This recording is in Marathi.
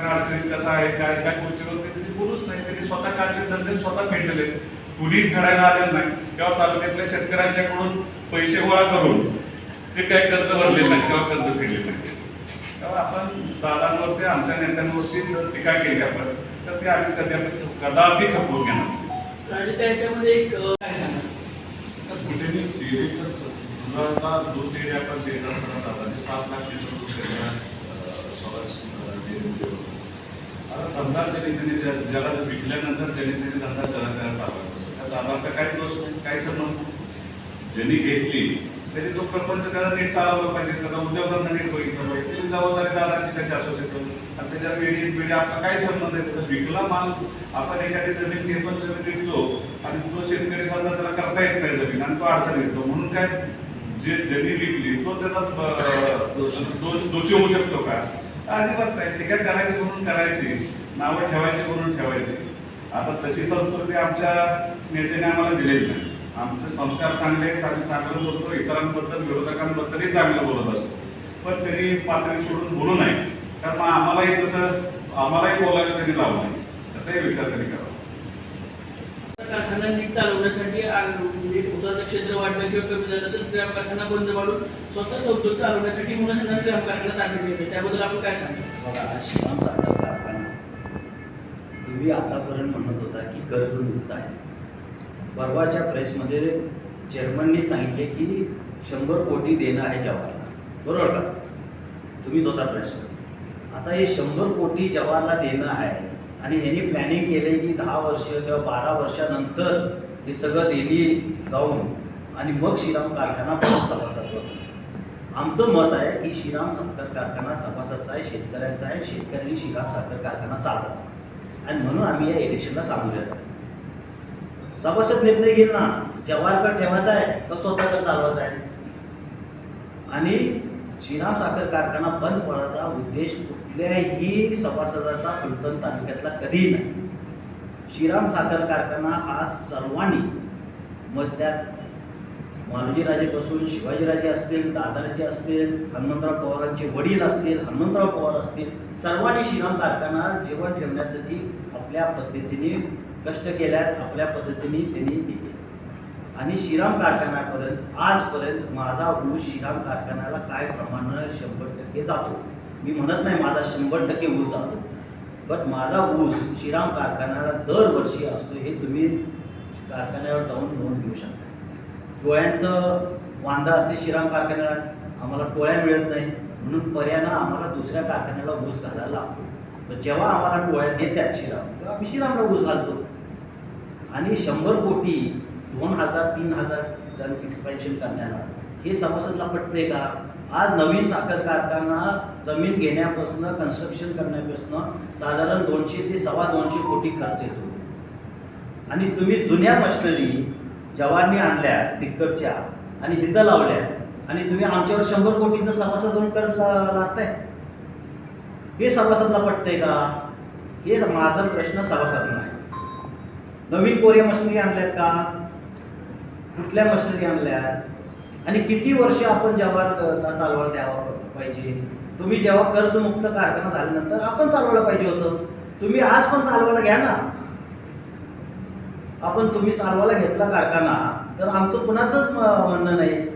कारण अडचणीत कसं आहे काय काय गोष्टीवरती त्यांनी बोलूच नाही त्यांनी स्वतः काढले धंदे स्वतः फेडलेले. कुणी फेडायला आलेलं नाही किंवा तालुक्यातल्या शेतकऱ्यांच्याकडून पैसे गोळा करून ते काही कर्ज भरलेलं नाही किंवा कर्ज फेडले नाही तेव्हा आपण दादांवरती आमच्या नेत्यांवरती जर टीका केली आपण तर ते आम्ही कधी कदापि खपवून घेणार नाही. आणि त्याच्यामध्ये एक काय सांगा कुठेही तर दुधाला दूध डेअरी आपण देत असताना दादाने सात लाख लिटर दूध स्वराज अं, डेअरीमध्ये होतं. आता धंदा ज्या- ज्याला विकल्यानंतर ज्याने त्यांनी धंदा चला त्याला चालवायचा. त्या दादाचा काही दोष नाही काही संबंध? नाही. ज्यांनी घेतली त्यांनी तो प्रपंच त्याला नीट चालवला पाहिजे. त्याचा उद्योगधंदा नीट बघितला पाहिजे ती जबाबदारी दादाची कशी असू शकतो? आणि त्याच्या वेळी वेळी आपला काय संबंध आहे? त्याचा विकला माल आपण एखादी जमीन घेतो जमीन विकलो आणि तो शेतकरी समजा त्याला करता येत नाही जमीन आणि तो अडचण येतो. म्हणून काय जे ज्यांनी विकली तो त्याचा दोष दोषी होऊ शकतो का? अजिबात नाही. टीका करायची म्हणून करायची नावं ठेवायची म्हणून ठेवायची. आता तशी संस्कृती आमच्या नेत्याने आम्हाला दिलेली नाही. आमचे संस्कार चांगले आहेत आम्ही चांगलं बोलतो इतरांबद्दल विरोधकांबद्दलही चांगलं बोलत असतो. पण त्यांनी पातळी सोडून बोलू नये. कारण मग आम्हालाही तसं आम्हालाही बोलायला त्यांनी लावू नये. त्याचाही विचार त्यांनी करावा. कारखाना नीट चालवण्यासाठी क्षेत्र वाढलं किंवा कमी झालं तर श्रीराम कारखाना बंद पाडून स्वतःच उद्योग चालवण्यासाठी म्हणून त्यांना श्रीराम कारखाना ताब्यात घेतो त्याबद्दल आपण काय सांगतो बघा श्रीराम साखर कारखाना. तुम्ही आतापर्यंत म्हणत होता की कर्जमुक्त आहे. परवाच्या प्रेसमध्ये चेअरमनने सांगितले की शंभर कोटी देणं आहे जवाहरला. बरोबर का? तुम्ही स्वतः प्रेस आता हे शंभर कोटी जवाहरला देणं आहे आणि ह्यांनी प्लॅनिंग केलं की दहा वर्ष किंवा बारा वर्षानंतर हे सगळं दिल्ली जाऊन आणि मग श्रीराम कारखाना सभासदाचा होतो. आमचं मत आहे की श्रीराम साखर कारखाना सभासदचा आहे शेतकऱ्यांचा आहे शेतकऱ्यांनी श्रीराम साखर कारखाना चालवा. आणि म्हणून आम्ही या इलेक्शनला सामोरे सभासद निर्णय घेईल ना जवाहरकर ठेवायचा आहे तर स्वतःकडे चालवायचा आहे. आणि श्रीराम साखर कारखाना बंद पडायचा उद्देश कुठल्याही सभासदाचा फलटण तालुक्यातला कधीही नाही. श्रीराम साखर कारखाना हा सर्वांनी मग त्यात मालोजीराजेपासून शिवाजीराजे असतील दादाराजे असतील हनुमंतराव पवारांचे वडील असतील हनुमंतराव पवार असतील सर्वांनी श्रीराम कारखाना जीवन ठेवण्यासाठी आपल्या पद्धतीने कष्ट केल्यात आपल्या पद्धतीने त्यांनी दिले आणि श्रीराम कारखान्यापर्यंत आजपर्यंत माझा ऊस श्रीराम कारखान्याला काय प्रमाणात शंभर टक्के जातो? मी म्हणत नाही माझा शंभर टक्के ऊस जातो. पण माझा ऊस श्रीराम कारखान्याला दरवर्षी असतो हे तुम्ही कारखान्यावर जाऊन नोंद घेऊ शकता. टोळ्यांचं वांदा असते श्रीराम कारखान्याला आम्हाला टोळ्या मिळत नाही. म्हणून पर्यायानं आम्हाला दुसऱ्या कारखान्याला ऊस घालायला लागतो. तर जेव्हा आम्हाला टोळ्या देतात श्रीराम तेव्हा आम्ही श्रीरामला ऊस घालतो. आणि शंभर कोटी दोन हजार तीन हजार टन एक्सपेन्शन करण्याला. हे सभासदला पटते का? आज नवीन साखर कारखाना जमीन घेण्यापासून कन्स्ट्रक्शन करण्यापासून साधारण दोनशे ते सव्वा दोनशे कोटी खर्च येतो. आणि तुम्ही जुन्या मशिनरी जवाननी आणल्या तिकडच्या आणि हिथं लावल्या आणि तुम्ही आमच्यावर शंभर कोटीचं सभासद होऊन कर्ज ला- हे सभासदला पटतंय का? हे माझा प्रश्न सभासदला आहे. नवीन कोरिया मशिनरी आणल्यात का? कुठल्या मशिनरी आणल्यात? आणि किती वर्ष आपण जेव्हा चालवा चालवायला द्यावा पाहिजे? तुम्ही जेव्हा कर्जमुक्त कारखाना झाल्यानंतर आपण चालवायला पाहिजे होतं. तुम्ही आज पण चालवायला घ्या ना. आपण तुम्ही चालवायला घेतला कारखाना तर आमचं कुणाचंच म्हणणं नाही.